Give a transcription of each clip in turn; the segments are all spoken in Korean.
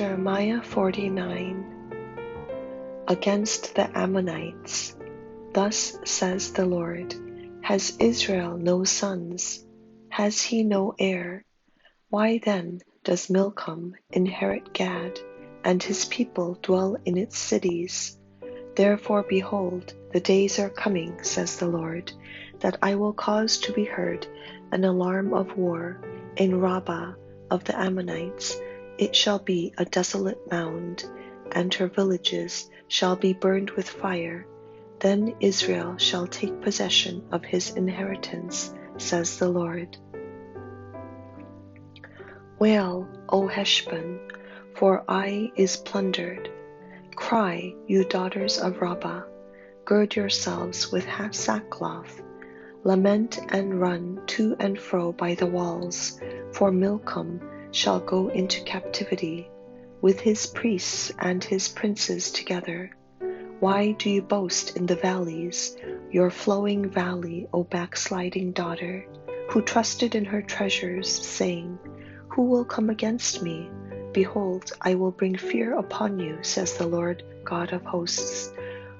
Jeremiah 49 Against the Ammonites, thus says the Lord Has Israel no sons? Has he no heir? Why then does Milcom inherit Gad, and his people dwell in its cities? Therefore, behold, the days are coming, says the Lord, that I will cause to be heard an alarm of war in Rabbah of the Ammonites it shall be a desolate mound, and her villages shall be burned with fire. Then Israel shall take possession of his inheritance, says the Lord. Wail, O Heshbon, for Ai is plundered. Cry, you daughters of Rabbah, gird yourselves with half sackcloth. Lament and run to and fro by the walls, for Milcom shall go into captivity, with his priests and his princes together. Why do you boast in the valleys, your flowing valley, O backsliding daughter, who trusted in her treasures, saying, Who will come against me? Behold, I will bring fear upon you, says the Lord God of hosts.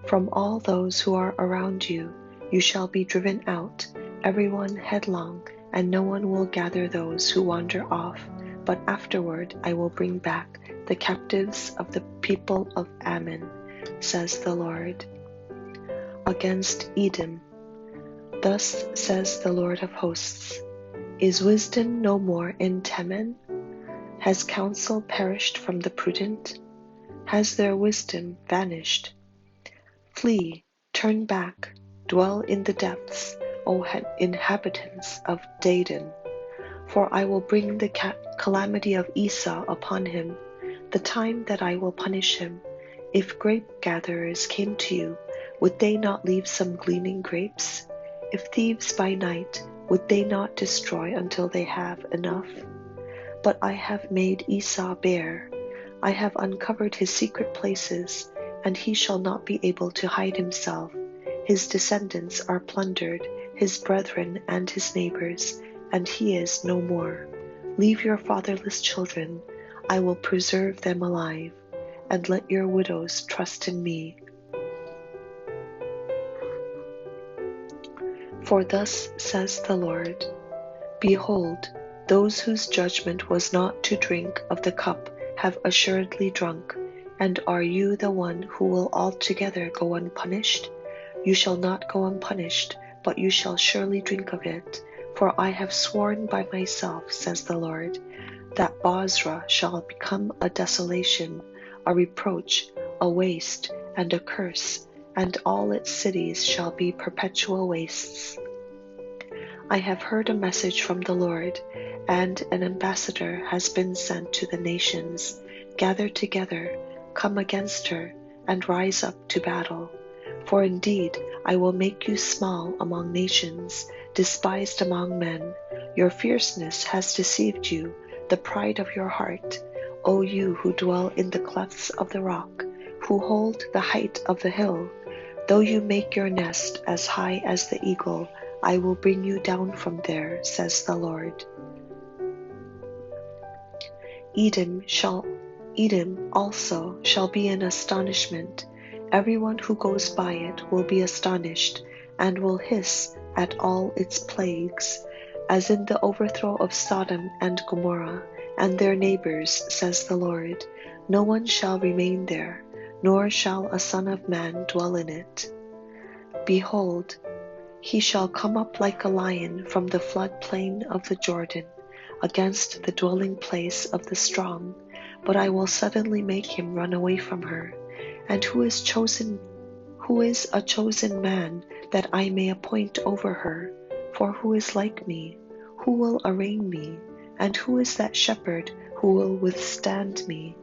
From all those who are around you, you shall be driven out, everyone headlong, and no one will gather those who wander off but afterward I will bring back the captives of the people of Ammon, says the Lord. Against Edom, thus says the Lord of hosts Is wisdom no more in Teman? Has counsel perished from the prudent? Has their wisdom vanished? Flee, turn back, dwell in the depths, O inhabitants of Dedan for I will bring the calamity of Esau upon him, the time that I will punish him. If grape gatherers came to you, would they not leave some gleaning grapes? If thieves by night, would they not destroy until they have enough? But I have made Esau bare. I have uncovered his secret places, and he shall not be able to hide himself. His descendants are plundered, his brethren and his neighbors and he is no more. Leave your fatherless children, I will preserve them alive, and let your widows trust in me. For thus says the Lord Behold, those whose judgment was not to drink of the cup have assuredly drunk, and are you the one who will altogether go unpunished? You shall not go unpunished, but you shall surely drink of it for I have sworn by myself, says the Lord, that Bozrah shall become a desolation, a reproach, a waste, and a curse, and all its cities shall be perpetual wastes. I have heard a message from the Lord, and an ambassador has been sent to the nations. Gather together, come against her, and rise up to battle. For indeed I will make you small among nations despised among men. Your fierceness has deceived you, the pride of your heart. O you who dwell in the clefts of the rock, who hold the height of the hill, though you make your nest as high as the eagle, I will bring you down from there, says the Lord. Edom shall Edom also shall be an astonishment. Everyone who goes by it will be astonished, and will hiss at all its plagues, as in the overthrow of Sodom and Gomorrah and their neighbors, says the Lord. No one shall remain there, nor shall a son of man dwell in it. Behold, he shall come up like a lion from the flood plain of the Jordan, against the dwelling place of the strong, but I will suddenly make him run away from her. And who is chosen who is a chosen man that I may appoint over her? For who is like me? Who will arraign me? And who is that shepherd who will withstand me?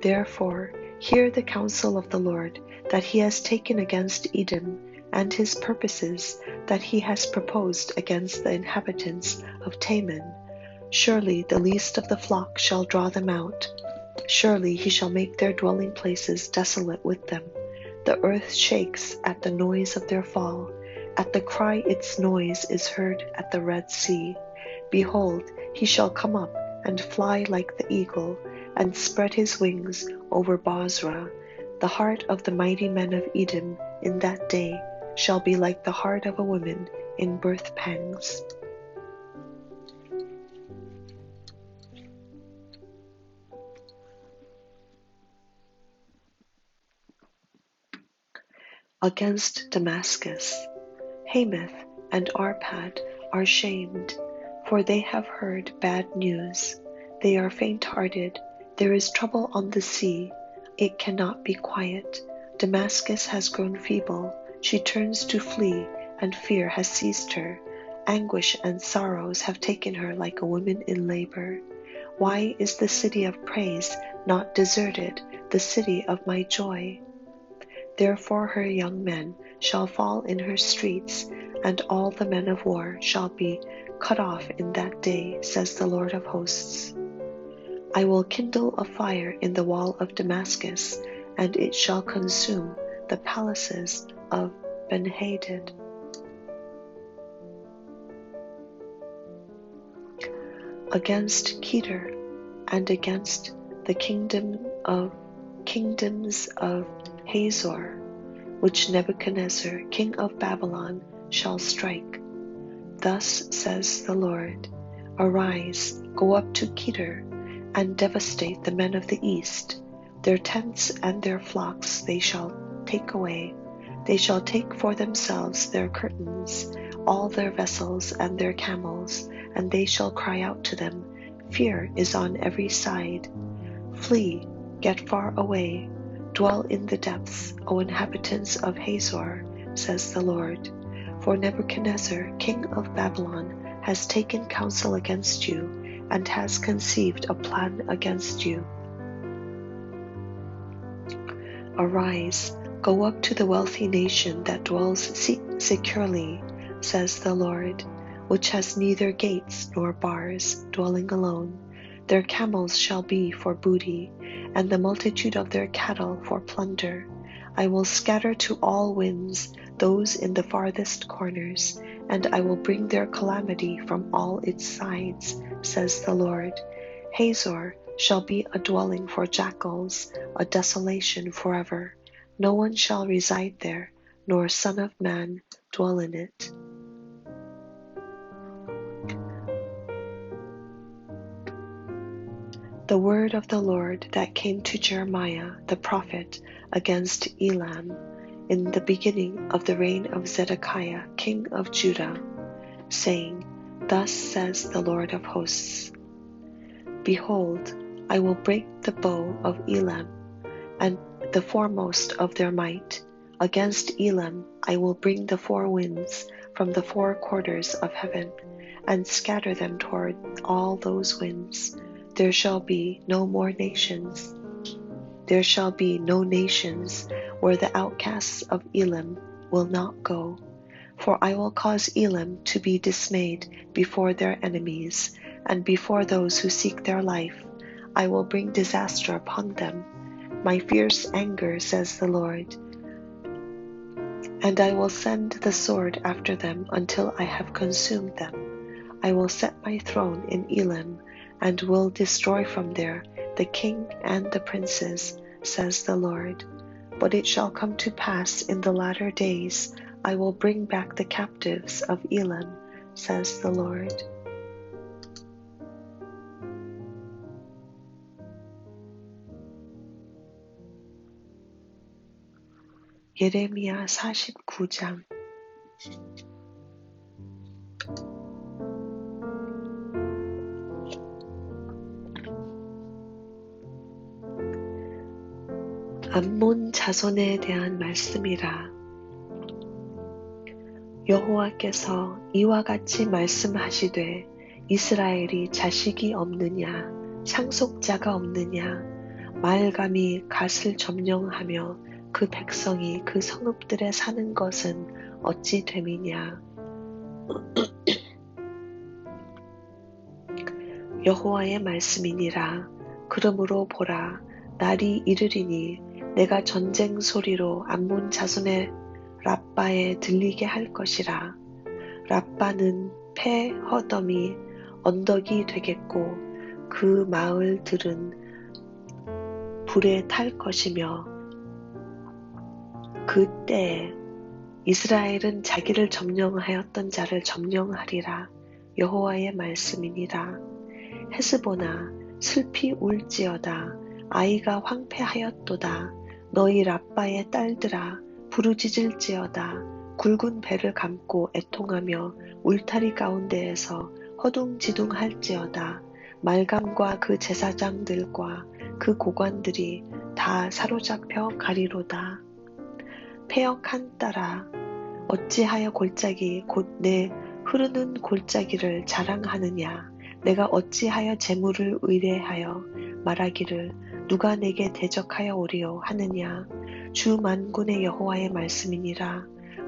Therefore, hear the counsel of the Lord that he has taken against Edom, and his purposes that he has proposed against the inhabitants of Teman. Surely the least of the flock shall draw them out. Surely he shall make their dwelling places desolate with them. The earth shakes at the noise of their fall. At the cry its noise is heard at the Red Sea. Behold, he shall come up and fly like the eagle, and spread his wings over Basra. The heart of the mighty men of Edom in that day shall be like the heart of a woman in birth pangs. Against Damascus, Hamath and Arpad are shamed, for they have heard bad news. They are faint hearted. There is trouble on the sea. It cannot be quiet. Damascus has grown feeble. She turns to flee, and fear has seized her. Anguish and sorrows have taken her like a woman in labor. Why is the city of praise not deserted, the city of my joy? Therefore her young men shall fall in her streets, and all the men of war shall be cut off in that day, says the Lord of hosts. I will kindle a fire in the wall of Damascus, and it shall consume the palaces of Benhadad. Against Kedar and against the kingdom of kingdoms of Hazor, which Nebuchadnezzar, king of Babylon, shall strike. Thus says the Lord Arise, go up to Kedar, and devastate the men of the east. Their tents and their flocks they shall take away. They shall take for themselves their curtains, all their vessels and their camels, and they shall cry out to them Fear is on every side. Flee, get far away, dwell in the depths, O inhabitants of Hazor, says the Lord. For Nebuchadnezzar, king of Babylon, has taken counsel against you and has conceived a plan against you. Arise, go up to the wealthy nation that dwells securely, says the Lord, which has neither gates nor bars, dwelling alone. Their camels shall be for booty, and the multitude of their cattle for plunder. I will scatter to all winds those in the farthest corners, and I will bring their calamity from all its sides, says the Lord. Hazor shall be a dwelling for jackals, a desolation forever. No one shall reside there, nor son of man dwell in it. The word of the Lord that came to Jeremiah the prophet against Elam in the beginning of the reign of Zedekiah king of Judah, saying, Thus says the Lord of hosts Behold, I will break the bow of Elam and the foremost of their might. Against Elam I will bring the four winds from the four quarters of heaven, and scatter them toward all those winds. There shall be no more nations. There shall be no nations where the outcasts of Elam will not go. For I will cause Elam to be dismayed before their enemies, and before those who seek their life. I will bring disaster upon them. My fierce anger, says the Lord. And I will send the sword after them until I have consumed them. I will set my throne in Elam, and will destroy from there the king and the princes, says the Lord. But it shall come to pass in the latter days, I will bring back the captives of Elam, says the Lord. 예레미야 49장 암몬 자손에 대한 말씀이라. 여호와께서 이와 같이 말씀하시되 이스라엘이 자식이 없느냐 상속자가 없느냐 말감이 갓을 점령하며 그 백성이 그 성읍들에 사는 것은 어찌 됨이냐 여호와의 말씀이니라 그러므로 보라 날이 이르리니 내가 전쟁 소리로 암몬 자손의 라빠에 들리게 할 것이라. 라빠는 폐 허덤이 언덕이 되겠고 그 마을 들은 불에 탈 것이며 그때에 이스라엘은 자기를 점령하였던 자를 점령하리라. 여호와의 말씀이니라. 헤스보나 슬피 울지어다. 아이가 황폐하였도다 너희 라빠의 딸들아 부르짖을지어다. 굵은 배를 감고 애통하며 울타리 가운데에서 허둥지둥할지어다. 말감과 그 제사장들과 그 고관들이 다 사로잡혀 가리로다. 폐역 한 딸아 어찌하여 골짜기 곧 내 흐르는 골짜기를 자랑하느냐? 내가 어찌하여 재물을 의뢰하여 말하기를 누가 내게 대적하여 오리요 하느냐? 주 만군의 여호와의 말씀이니라.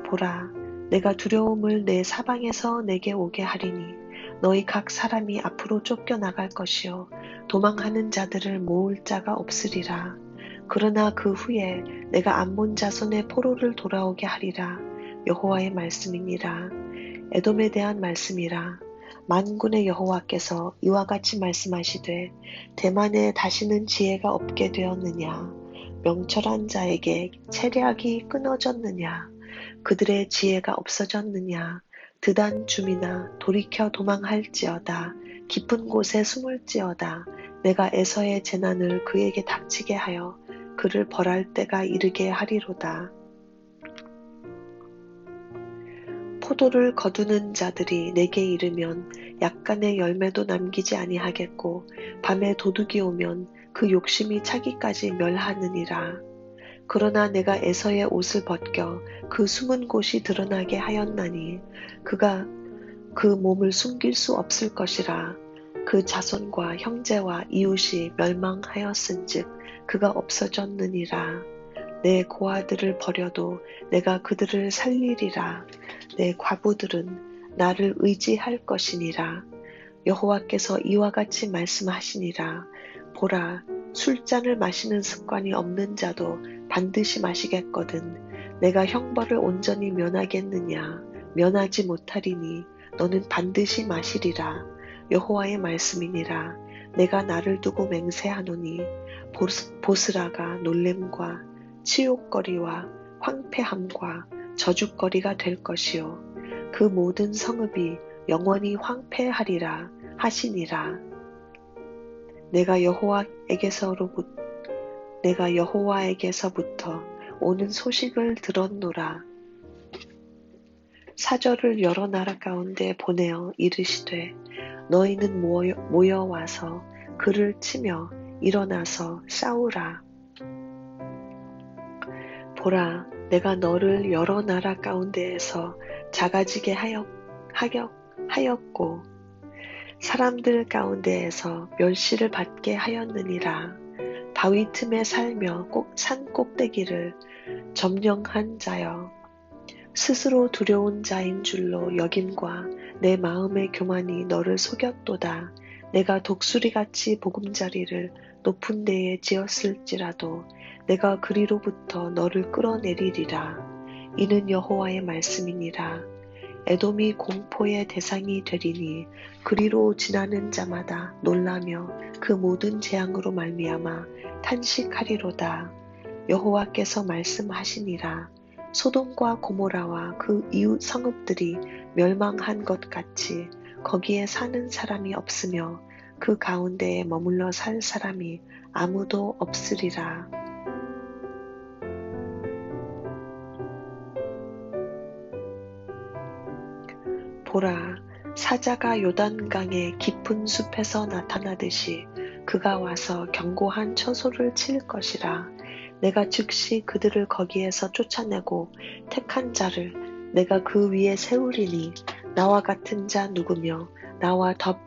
보라 내가 두려움을 내 사방에서 내게 오게 하리니 너희 각 사람이 앞으로 쫓겨나갈 것이요 도망하는 자들을 모을 자가 없으리라. 그러나 그 후에 내가 암몬 자손의 포로를 돌아오게 하리라. 여호와의 말씀이니라. 에돔에 대한 말씀이라 만군의 여호와께서 이와 같이 말씀하시되 대만에 다시는 지혜가 없게 되었느냐? 명철한 자에게 체략이 끊어졌느냐? 그들의 지혜가 없어졌느냐? 드단 줌이나 돌이켜 도망할지어다. 깊은 곳에 숨을지어다. 내가 에서의 재난을 그에게 닥치게 하여 그를 벌할 때가 이르게 하리로다. 포도를 거두는 자들이 내게 이르면 약간의 열매도 남기지 아니하겠고 밤에 도둑이 오면 그 욕심이 차기까지 멸하느니라. 그러나 내가 에서의 옷을 벗겨 그 숨은 곳이 드러나게 하였나니 그가 그 몸을 숨길 수 없을 것이라. 그 자손과 형제와 이웃이 멸망하였은즉 그가 없어졌느니라. 내 고아들을 버려도 내가 그들을 살리리라. 내 과부들은 나를 의지할 것이니라. 여호와께서 이와 같이 말씀하시니라. 보라, 술잔을 마시는 습관이 없는 자도 반드시 마시겠거든. 내가 형벌을 온전히 면하겠느냐? 면하지 못하리니 너는 반드시 마시리라. 여호와의 말씀이니라. 내가 나를 두고 맹세하노니 보스라가 놀램과 치욕거리와 황폐함과 저주거리가 될 것이요. 그 모든 성읍이 영원히 황폐하리라 하시니라. 내가 여호와에게서로부터 내가 여호와에게서부터 오는 소식을 들었노라. 사절을 여러 나라 가운데 보내어 이르시되 너희는 모여, 모여와서 그를 치며 일어나서 싸우라. 보라, 내가 너를 여러 나라 가운데에서 작아지게 하였, 하였, 하였고, 사람들 가운데에서 멸시를 받게 하였느니라. 바위 틈에 살며 꼭 산 꼭대기를 점령한 자여, 스스로 두려운 자인 줄로 여김과 내 마음의 교만이 너를 속였도다. 내가 독수리같이 보금자리를 높은 데에 지었을지라도 내가 그리로부터 너를 끌어내리리라. 이는 여호와의 말씀이니라. 에돔이 공포의 대상이 되리니 그리로 지나는 자마다 놀라며 그 모든 재앙으로 말미암아 탄식하리로다. 여호와께서 말씀하시니라. 소돔과 고모라와 그 이웃 성읍들이 멸망한 것 같이 거기에 사는 사람이 없으며 그 가운데에 머물러 살 사람이 아무도 없으리라. 보라, 사자가 요단강의 깊은 숲에서 나타나듯이 그가 와서 견고한 처소를 칠 것이라. 내가 즉시 그들을 거기에서 쫓아내고 택한 자를 내가 그 위에 세우리니 나와 같은 자 누구며 나와 더,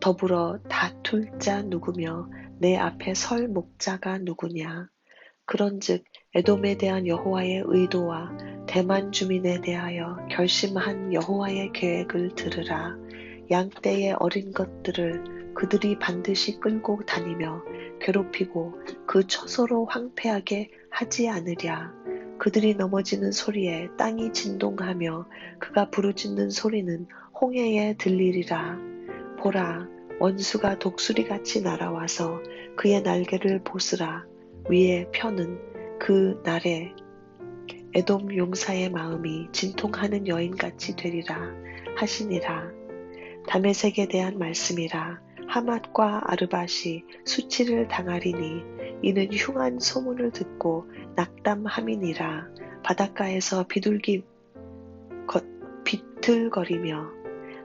더불어 다툴 자 누구며 내 앞에 설 목자가 누구냐 그런즉 에돔에 대한 여호와의 의도와 대만 주민에 대하여 결심한 여호와의 계획을 들으라 양떼의 어린 것들을 그들이 반드시 끌고 다니며 괴롭히고 그 처소로 황폐하게 하지 않으랴. 그들이 넘어지는 소리에 땅이 진동하며 그가 부르짖는 소리는 홍해에 들리리라. 보라, 원수가 독수리같이 날아와서 그의 날개를 보스라 위에 펴는 그 날에 에돔 용사의 마음이 진통하는 여인같이 되리라 하시니라. 다메색에 대한 말씀이라 하맛과 아르밧이 수치를 당하리니 이는 흉한 소문을 듣고 낙담함이니라 바닷가에서 비둘기 겉 비틀거리며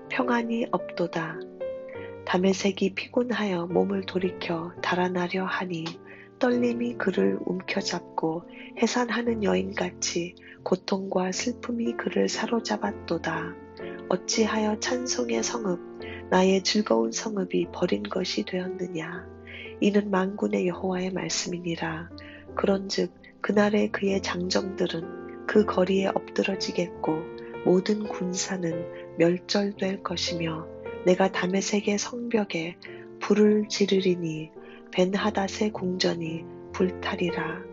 평안이 없도다. 담의색이 피곤하여 몸을 돌이켜 달아나려 하니 떨림이 그를 움켜잡고 해산하는 여인같이 고통과 슬픔이 그를 사로잡았도다. 어찌하여 찬송의 성읍, 나의 즐거운 성읍이 버린 것이 되었느냐. 이는 만군의 여호와의 말씀이니라. 그런즉 그날에 그의 장정들은 그 거리에 엎드러지겠고 모든 군사는 멸절될 것이며 내가 담의색의 성벽에 불을 지르리니 벤하닷의 궁전이 불타리라.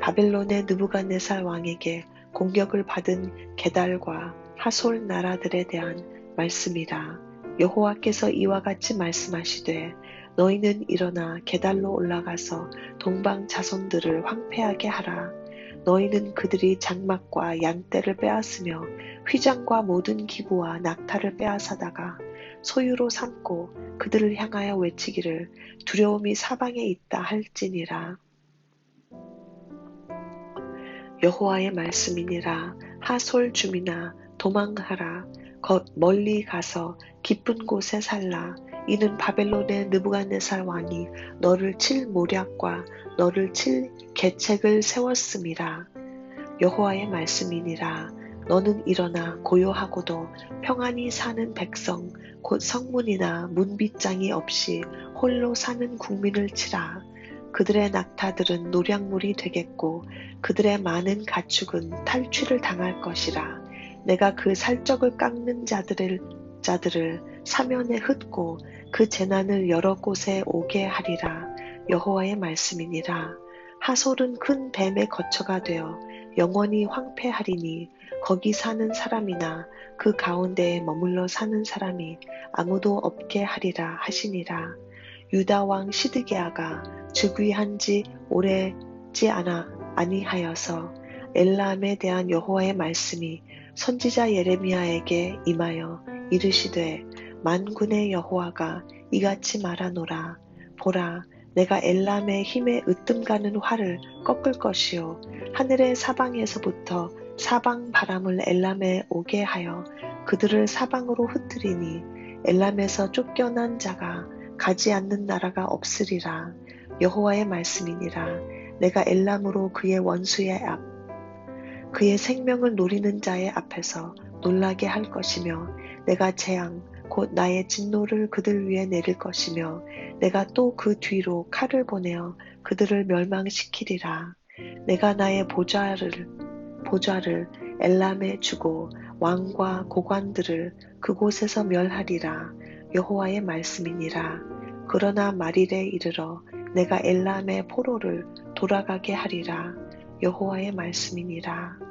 바벨론의 느부갓네살 왕에게 공격을 받은 게달과 하솔 나라들에 대한 말씀이라. 여호와께서 이와 같이 말씀하시되 너희는 일어나 게달로 올라가서 동방 자손들을 황폐하게 하라. 너희는 그들이 장막과 양떼를 빼앗으며 휘장과 모든 기구와 낙타를 빼앗아다가 소유로 삼고 그들을 향하여 외치기를 두려움이 사방에 있다 할지니라. 여호와의 말씀이니라. 하솔 주민아 도망하라. 멀리 가서 깊은 곳에 살라. 이는 바벨론의 느부갓네살 왕이 너를 칠 모략과 너를 칠 계책을 세웠음이라 여호와의 말씀이니라 너는 일어나 고요하고도 평안히 사는 백성 곧 성문이나 문빗장이 없이 홀로 사는 국민을 치라. 그들의 낙타들은 노량물이 되겠고 그들의 많은 가축은 탈취를 당할 것이라. 내가 그 살적을 깎는 자들을 자들을 사면에 흩고 그 재난을 여러 곳에 오게 하리라. 여호와의 말씀이니라. 하솔은 큰 뱀의 거처가 되어 영원히 황폐하리니 거기 사는 사람이나 그 가운데에 머물러 사는 사람이 아무도 없게 하리라 하시니라. 유다 왕 시드기야가 즉위한 지 오래지 않아 아니하여서 엘람에 대한 여호와의 말씀이 선지자 예레미야에게 임하여 이르시되 만군의 여호와가 이같이 말하노라 보라 내가 엘람의 힘에 으뜸 가는 활을 꺾을 것이요. 하늘의 사방에서부터 사방 바람을 엘람에 오게 하여 그들을 사방으로 흩트리니 엘람에서 쫓겨난 자가 가지 않는 나라가 없으리라. 여호와의 말씀이니라. 내가 엘람으로 그의 원수의 앞 그의 생명을 노리는 자의 앞에서 놀라게 할 것이며 내가 재앙 곧 나의 진노를 그들 위에 내릴 것이며 내가 또 그 뒤로 칼을 보내어 그들을 멸망시키리라. 내가 나의 보좌를 보좌를 엘람에 주고 왕과 고관들을 그곳에서 멸하리라. 여호와의 말씀이니라. 그러나 말일에 이르러 내가 엘람의 포로를 돌아가게 하리라. 여호와의 말씀이니라